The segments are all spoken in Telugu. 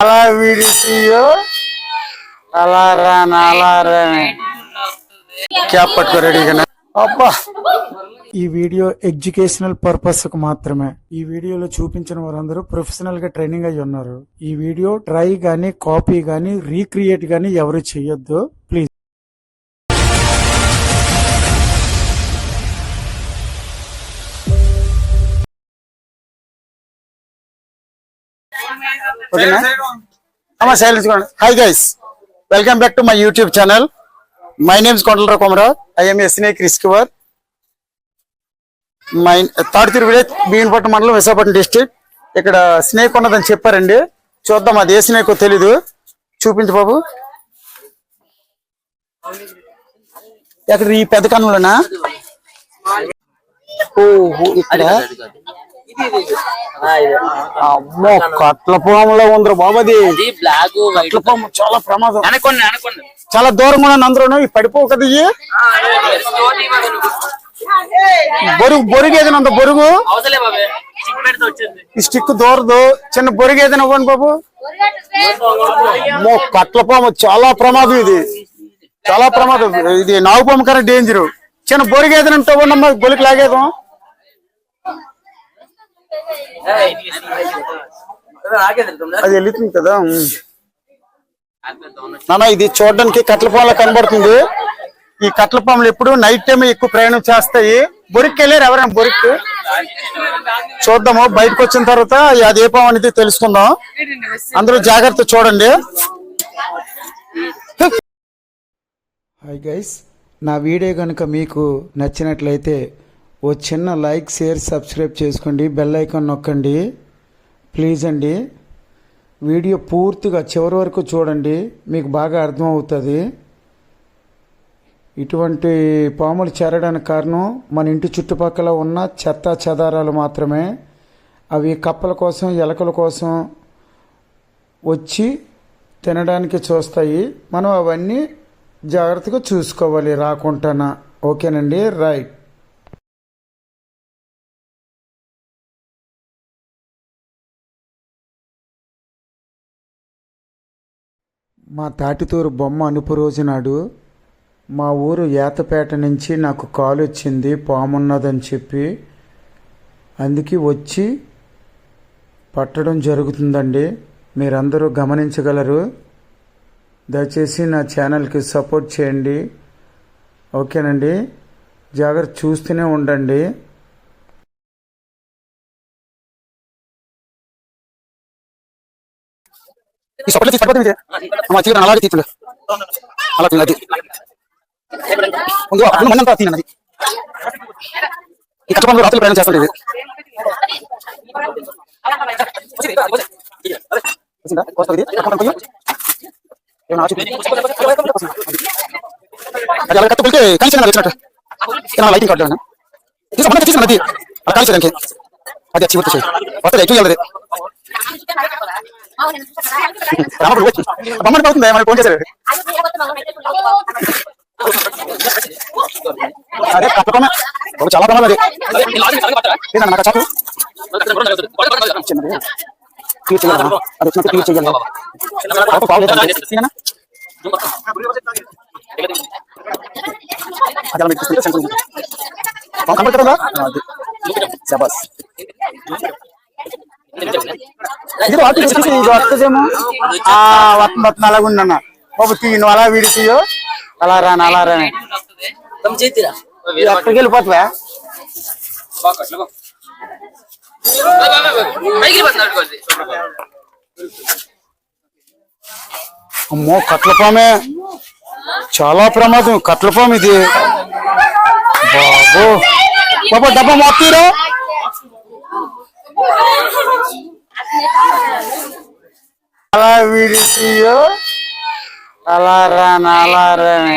అలా విడిచియో అలా రాను అలా రాను క్యాప్ పట్టుకో రెడీగా అబ్బా. ఈ వీడియో ఎడ్యుకేషనల్ పర్పస్కు మాత్రమే. ఈ వీడియోలో చూపించిన వారందరూ ప్రొఫెషనల్గా ట్రైనింగ్ అయి ఉన్నారు ఈ వీడియో ట్రై గానీ కాపీ గానీ రీక్రియేట్ గానీ ఎవరు చేయొద్దు. ప్లీజ్. ఓకేనా? అమ్మా silence hi guys welcome back to my YouTube channel my name's Kondalarao Komarao I'm snake rescuer my Taditiri village Beenpatnam mandal Visakhapatnam district ఇక్కడ స్నేక్ ఉన్నదని చెప్పారండి. చూద్దాం అది ఏ స్నేక్ తెలీదు. చూపించు బాబు. ఎక్కడ ఈ పెద్ద కన్నులోనా? ఓహో ఇక్కడ. అమ్మో కట్ల పొలంలో ఉందిరా బాబు అది ఇది బ్లాక్ కట్ల పొలం చాలా ప్రమాదం. అనుకోండి అనుకోండి. చాలా దూరంగా ఉన్న అందరూ ఇవి పడిపోవు కదా ఇవి బొరుగు బొరుగు? ఏదైనా ఉందా బొరుగు ఈ స్టిక్ దూరదు. చిన్న బొరుగు ఏదైనా ఇవ్వండి బాబు. అమ్మో కట్ల పాము చాలా ప్రమాదం ఇది. చాలా ప్రమాదం. ఇది నాగుపాము కన్నా డేంజర్ చిన్న బొరుగు ఏదైనా ఇవ్వండి అమ్మా బొలికి లాగేదాం అది వెళ్తుంది కదా. నాన్న ఇది చూడడానికి కట్ల పాములా కనబడుతుంది. ఈ కట్ల పాములు ఎప్పుడు నైట్ టైం ఎక్కువ ప్రయాణం చేస్తాయి. బొరికి వెళ్ళారు ఎవరైనా? బొరికి చూద్దాము. బయటకు వచ్చిన తర్వాత అది ఏ పాము అనేది తెలుసుకుందాం. అందరూ జాగ్రత్త చూడండి. హాయ్ గైస్ నా వీడియో కనుక మీకు నచ్చినట్లయితే ఓ చిన్న లైక్ షేర్ సబ్స్క్రైబ్ చేసుకోండి. బెల్ ఐకాన్ నొక్కండి. ప్లీజ్ అండి. వీడియో పూర్తిగా చివరి వరకు చూడండి. మీకు బాగా అర్థమవుతుంది. ఇటువంటి పాములు చేరడానికి కారణం మన ఇంటి చుట్టుపక్కల ఉన్న చెత్త చెదారాలు మాత్రమే. అవి కప్పల కోసం ఎలకల కోసం వచ్చి తినడానికి చూస్తాయి. మనం అవన్నీ జాగ్రత్తగా చూసుకోవాలి రాకుండానా. ఓకేనండి. రైట్. మా తాటితూరు బొమ్మ అనుపు రోజు నాడు మా ఊరు ఏతపేట నుంచి నాకు కాల్ వచ్చింది పామున్నదని చెప్పి అందుకే వచ్చి పట్టడం జరుగుతుందండి. మీరందరూ గమనించగలరు. దయచేసి నా ఛానల్కి సపోర్ట్ చేయండి. ఓకేనండి? జాగ్రత్త చూస్తూనే ఉండండి. ఈ సొప్పలు తీసి పడిపోతుంది అమ్మా తీయడం అలాగే తీస్తుండే అలా తిన్నది ముందు అప్పుడు మనంతా తిన్నది ఈ కట్ల పాములు రాత్రి ప్రయాణం చేస్తుండేది. అది అలా కట్టు కలిసి వచ్చినట్టు లైటింగ్ కార్డు ఏమన్నా? తీసుకున్నది అలా కలిసి అది వచ్చి వచ్చి వస్తుంది ఎటు వెళ్ళదు బొమ్మడి పోతుంది మనకి ఫోన్ చేశారు అదే తప్పకుండా ఒక చాలా ప్రమాదం అది నాకు చాపు చిన్నది క్లియర్ చేయాలి అది వచ్చినట్టు క్లియర్ చేయాలి పాప బాగుంది తీయనా? అది అలా కనబడుతుందా? అది. శబాస్. ఇది వాటి చూసి ఇది వస్తుందేమో ఆ వస్తుంది వస్తుంది అలాగ బాబు తీ నువ్వు అలా వీడి తీయో అలా రాను అలా రాని తమ వెళ్ళిపోతావా అమ్మో కట్లపామే చాలా ప్రమాదం కట్లపాము ఇది. బాబు. బాబా డబ్బా మొత్తీరా? అలా వీడి తీయో అలా రాను అలా రాను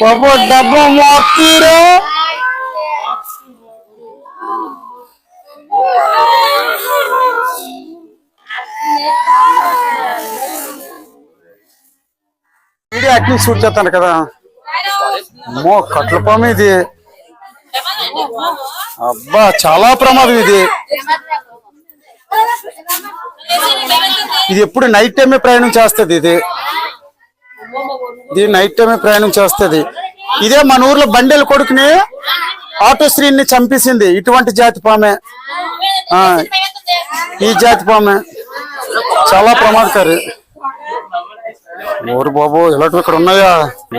బాబో డబ్బా మోతీరా వీడియో యాక్టింగ్ షూట్ చేస్తాను కదా. అమ్మో కట్ల పాము ఇది. అబ్బా చాలా ప్రమాదం ఇది. ఇది ఎప్పుడు నైట్ టైమే ప్రయాణం చేస్తుంది ఇది. ఇది నైట్ టైమే ప్రయాణం చేస్తుంది ఇదే మన ఊర్లో బండెల కొడుకుని ఆటో స్త్రీని చంపేసింది ఇటువంటి జాతి పామే ఈ జాతి పామే చాలా ప్రమాదకారి ఓరు బాబు ఇలాంటివి ఇక్కడ ఉన్నాయా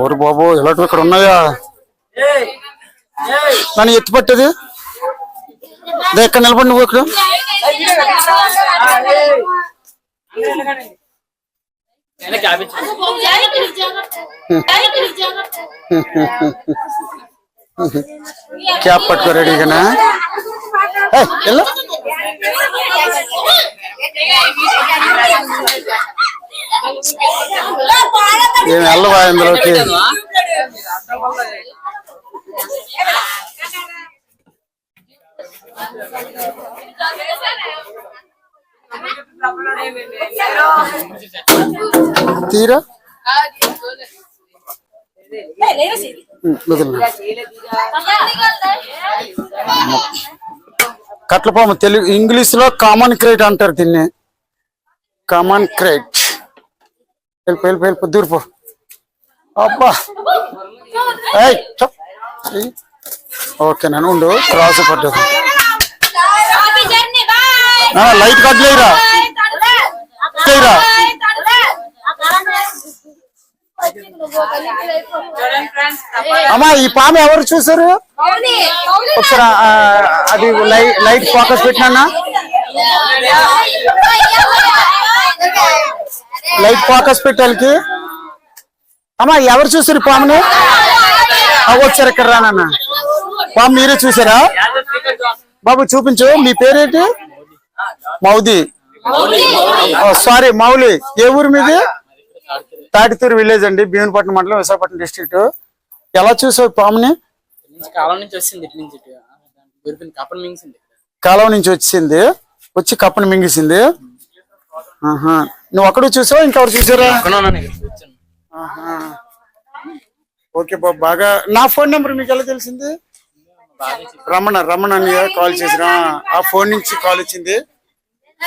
ఓరు బాబు ఇలాంటివి ఇక్కడ ఉన్నాయా నన్ను ఎత్తుపట్టేది ఎక్కడ నిలబడి నువ్వు ఇక్కడ క్యాప్ పట్టుకో రెడీగానా ఏయ్, వెళ్ళు. ఏం వెళ్ళవా ఇందులోకి తీరా? ఉమ్, కట్లపాము తెలుగు ఇంగ్లీష్లో కామన్ క్రేట్ అంటారు దీన్ని. కామన్ క్రేట్ వెళ్ళిపో వెళ్ళిపో వెళ్ళిపో దూరిపో అబ్బా. ఓకే నేను ఉండు. క్రాస్ పడ్డది లైట్ కట్ చేయరా? చేయరా? అమ్మా ఈ పాము ఎవరు చూసారు ఒకసారి అది లైట్ లైట్ ఫోకస్ పెట్టినా లైట్ ఫోకస్ పెట్టాలికి అమ్మా ఎవరు చూసారు ఈ పాముని? వచ్చారు ఇక్కడ రానన్నా. పాము మీరే చూసారా బాబు చూపించు మీ పేరేంటి? మౌది. సారీ మౌలి. ఏ ఊరు మీది? తాటితూరు విలేజ్ అండి భీమునిపట్నం మండలం విశాఖపట్నం డిస్ట్రిక్ట్ ఎలా చూసావు పాముని? కాలం నుంచి వచ్చింది నుంచి వచ్చి కప్పని మింగేసింది. నువ్వు అక్కడ చూసావా? ఇంకెవరు చూసారా. ఓకే బాబు బాగా నా ఫోన్ నెంబర్ మీకు ఎలా తెలిసింది? రమణ రమణ అని కాల్ చేసిన ఆ ఫోన్ నుంచి కాల్ వచ్చింది.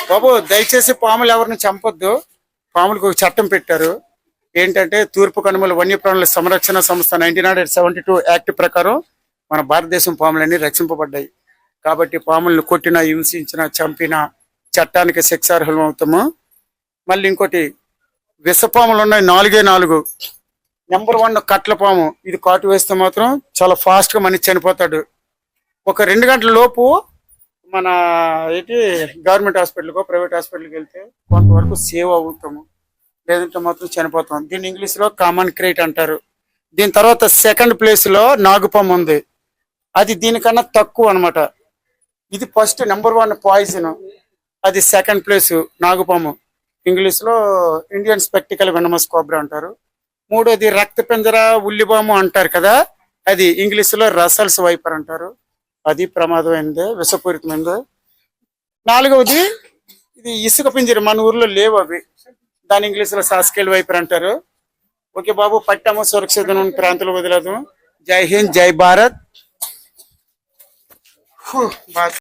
బాబు దయచేసి పాములు ఎవరిని చంపొద్దు. పాములకు ఒక చట్టం పెట్టారు. ఏంటంటే తూర్పు కనుమల వన్యప్రాణుల సంరక్షణ సంస్థ nineteen hundred seventy two act ప్రకారం మన భారతదేశం పాములన్నీ రక్షింపబడ్డాయి. కాబట్టి పాములను కొట్టినా హింసించిన చంపిన చట్టానికి శిక్షార్హులం అవుతాము. మళ్ళీ ఇంకోటి విషపాములు ఉన్నాయి నాలుగే నాలుగు. నెంబర్ వన్ కట్ల పాము. ఇది కాటు వేస్తే మాత్రం చాలా ఫాస్ట్గా మనిషి చనిపోతాడు. ఒక రెండు గంటల లోపు మన ఏంటి గవర్నమెంట్ హాస్పిటల్కో ప్రైవేట్ హాస్పిటల్కి వెళ్తే కొంతవరకు సేవ్ అవుతాము. లేదంటే మాత్రం చనిపోతాం. దీన్ని ఇంగ్లీష్లో కామన్ క్రేట్ అంటారు. దీని తర్వాత సెకండ్ ప్లేస్లో ఉంది. అది దీనికన్నా తక్కువ అన్నమాట. ఇది ఫస్ట్ నెంబర్ వన్ పాయిజన్ అది సెకండ్ ప్లేస్ నాగుపాము ఇంగ్లీష్లో ఇండియన్ స్పెక్టికల్ వెనమస్ కోబ్రా అంటారు. మూడోది రక్త పింజర ఉల్లిబాము అంటారు కదా. అది ఇంగ్లీష్లో రసల్స్ వైపర్ అంటారు. అది ప్రమాదమైనది విషపూరితమైనది నాలుగవది ఇది ఇసుక పింజర మన ఊర్లో లేవు అవి. దాని ఇంగ్లీష్లో సాస్కేల్ వైపర్ అంటారు. ఓకే బాబు పట్టాము సురక్షితం ప్రాంతాలు వదిలేదు జై హింద్ జై భారత్.